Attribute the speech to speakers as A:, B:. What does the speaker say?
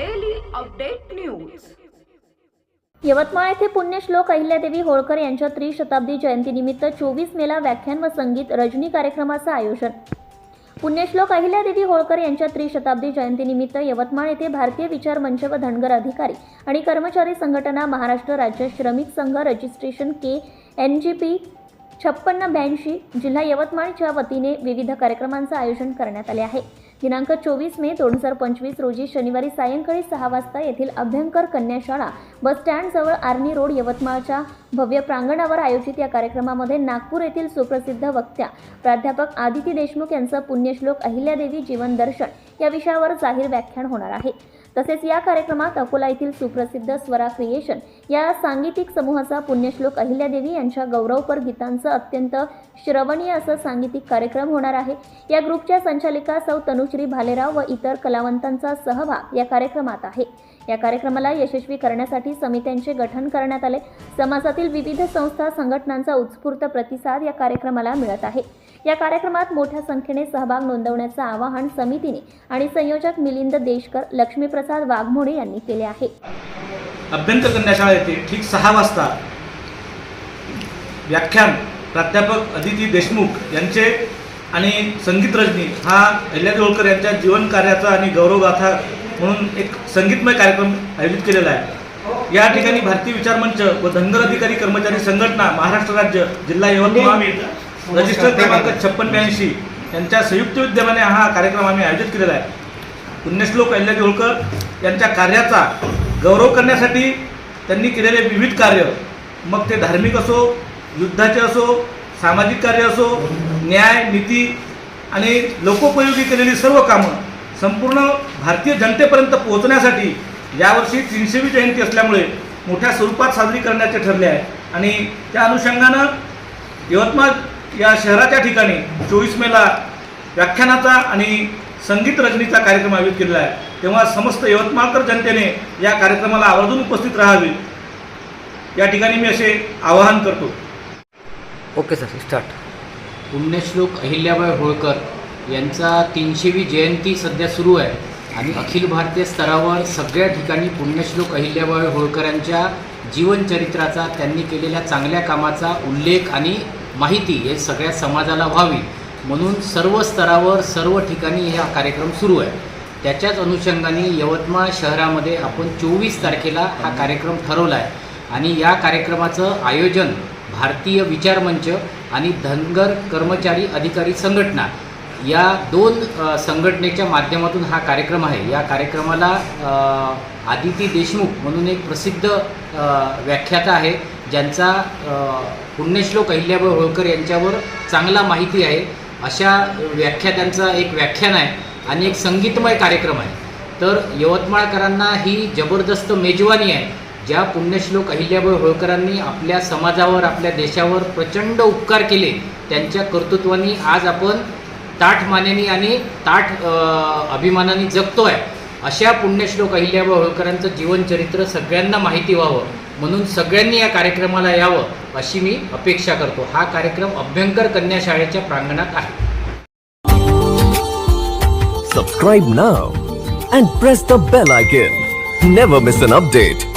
A: daily update news Yavatmal येथे पुण्यश्लोक अहिल्यादेवी होळकर यांच्या त्रिशताब्दी जयंतीनिमित्त चोवीस मेला व्याख्यान व संगीत रजनी कार्यक्रमाचं आयोजन पुण्यश्लोक अहिल्यादेवी होळकर यांच्या त्रिशताब्दी जयंतीनिमित्त यवतमाळ येथे भारतीय विचार मंच व धनगर अधिकारी आणि कर्मचारी संघटना Maharashtra Rajya Shramik Sangh registration K N G P छप्पन्न ब्याऐंशी जिल्हा यवतमाळच्या वतीने विविध कार्यक्रमांचं आयोजन करण्यात आले आहे दिनांक चोवीस मे दोन हजार पंचवीस रोजी शनिवारी सायंकाळी सहा वाजता येथील अभ्यंकर कन्या शाळा बसस्टँडजवळ आर्नी रोड यवतमाळच्या भव्य प्रांगणावर आयोजित या कार्यक्रमामध्ये नागपूर येथील सुप्रसिद्ध वक्त्या प्राध्यापक आदिती देशमुख यांचं पुण्यश्लोक अहिल्यादेवी जीवन दर्शन या विषयावर जाहीर व्याख्यान होणार आहे तसेच या कार्यक्रमात अकोला येथील सुप्रसिद्ध स्वरा क्रिएशन या सांगीतिक समूहाचा पुण्यश्लोक अहिल्यादेवी यांच्या गौरवपर गीतांचं अत्यंत श्रवणीय असं सांगीतिक कार्यक्रम होणार आहे या ग्रुपच्या संचालिका सौ तनुश्री भालेराव व इतर कलावंतांचा सहभाग या कार्यक्रमात आहे या कार्यक्रमाला यशस्वी करण्यासाठी समित्यांचे गठन करण्यात आले समाजातील विविध संस्था संघटनांचा उत्स्फूर्त प्रतिसाद या कार्यक्रमाला मिळत आहे या कार्यक्रमात मोठ्या संख्येने सहभाग नोंदवण्याचं आवाहन समितीने आणि संयोजक मिलिंद देशकर लक्ष्मीप्रसाद वाघमोडे यांनी केले आहे
B: अभ्यंत कन्याशाळा येथे ठीक सहा वाजता व्याख्यान प्राध्यापक अदिती देशमुख यांचे आणि संगीत रजनी हा अहिल्या होळकर यांच्या जीवन कार्याचा आणि गौरवगाथा म्हणून एक संगीतमय कार्यक्रम आयोजित केलेला आहे या ठिकाणी भारतीय विचार मंच व धनगर अधिकारी कर्मचारी संघटना महाराष्ट्र राज्य जिल्हा यवतमाळ रजिस्टर क्रमांक छप्पन ब्याऐंशी यांच्या संयुक्त विद्यमाने हा कार्यक्रम आम्ही आयोजित केलेला आहे पुण्यश्लोक अहिल्याजी होळकर यांच्या कार्याचा गौरव करण्यासाठी त्यांनी केलेले विविध कार्य मग ते धार्मिक असो युद्धाचे असो सामाजिक कार्य असो न्याय नीती आणि लोकोपयोगी केलेली सर्व कामं संपूर्ण भारतीय जनतेपर्यंत पोहोचण्यासाठी यावर्षी तीनशेवी जयंती असल्यामुळे मोठ्या स्वरूपात साजरी करण्याचे ठरले आहे आणि त्या अनुषंगानं यवतमाळ या शहराच्या ठिकाणी चोवीस मेला व्याख्यानाचा आणि संगीत रचनेचा कार्यक्रम आयोजित केलेला आहे तेव्हा समस्त यवतमाळकर जनतेने या कार्यक्रमाला आवर्जून उपस्थित राहावी या ठिकाणी मी असे आवाहन करतो
C: okay sir start Punyashlok Ahilyabai Holkar यांचा तीनशेवी जयंती सध्या सुरू आहे आणि अखिल भारतीय स्तरावर सगळ्या ठिकाणी पुण्यश्लोक अहिल्याबाई होळकरांच्या जीवनचरित्राचा त्यांनी केलेल्या चांगल्या कामाचा उल्लेख आणि माहिती हे सगळ्या समाजाला व्हावी म्हणून सर्व स्तरावर सर्व ठिकाणी हा कार्यक्रम सुरू आहे त्याच्याच अनुषंगाने यवतमाळ शहरामध्ये आपण चोवीस तारखेला हा कार्यक्रम ठरवला आहे आणि या कार्यक्रमाचं आयोजन भारतीय विचार मंच आणि धनगर कर्मचारी अधिकारी संघटना या दोन संघटनेच्या माध्यमातून हा कार्यक्रम आहे या कार्यक्रमाला आदिती देशमुख म्हणून एक प्रसिद्ध व्याख्याता आहे ज्यांचा पुण्यश्लोक अहिल्याबाई होळकर यांच्यावर चांगला माहिती आहे अशा व्याख्यात्यांचं एक व्याख्यान आहे आणि एक संगीतमय कार्यक्रम आहे तर यवतमाळकरांना ही जबरदस्त मेजवानी आहे ज्या पुण्यश्लोक अहिल्याबाई होळकरांनी आपल्या समाजावर आपल्या देशावर प्रचंड उपकार केले त्यांच्या कर्तृत्वानी आज आपण ताठ मानेनी आणि ताठ अभिमानाने जगतो आहे अशा पुण्यश्लोक अहिल्यावर होळकरांचं जीवनचरित्र सगळ्यांना माहिती व्हावं म्हणून सगळ्यांनी या कार्यक्रमाला यावं अशी मी अपेक्षा करतो हा कार्यक्रम अभ्यंकर कन्या शाळेच्या प्रांगणात आहे subscribe now and press the bell icon never miss an update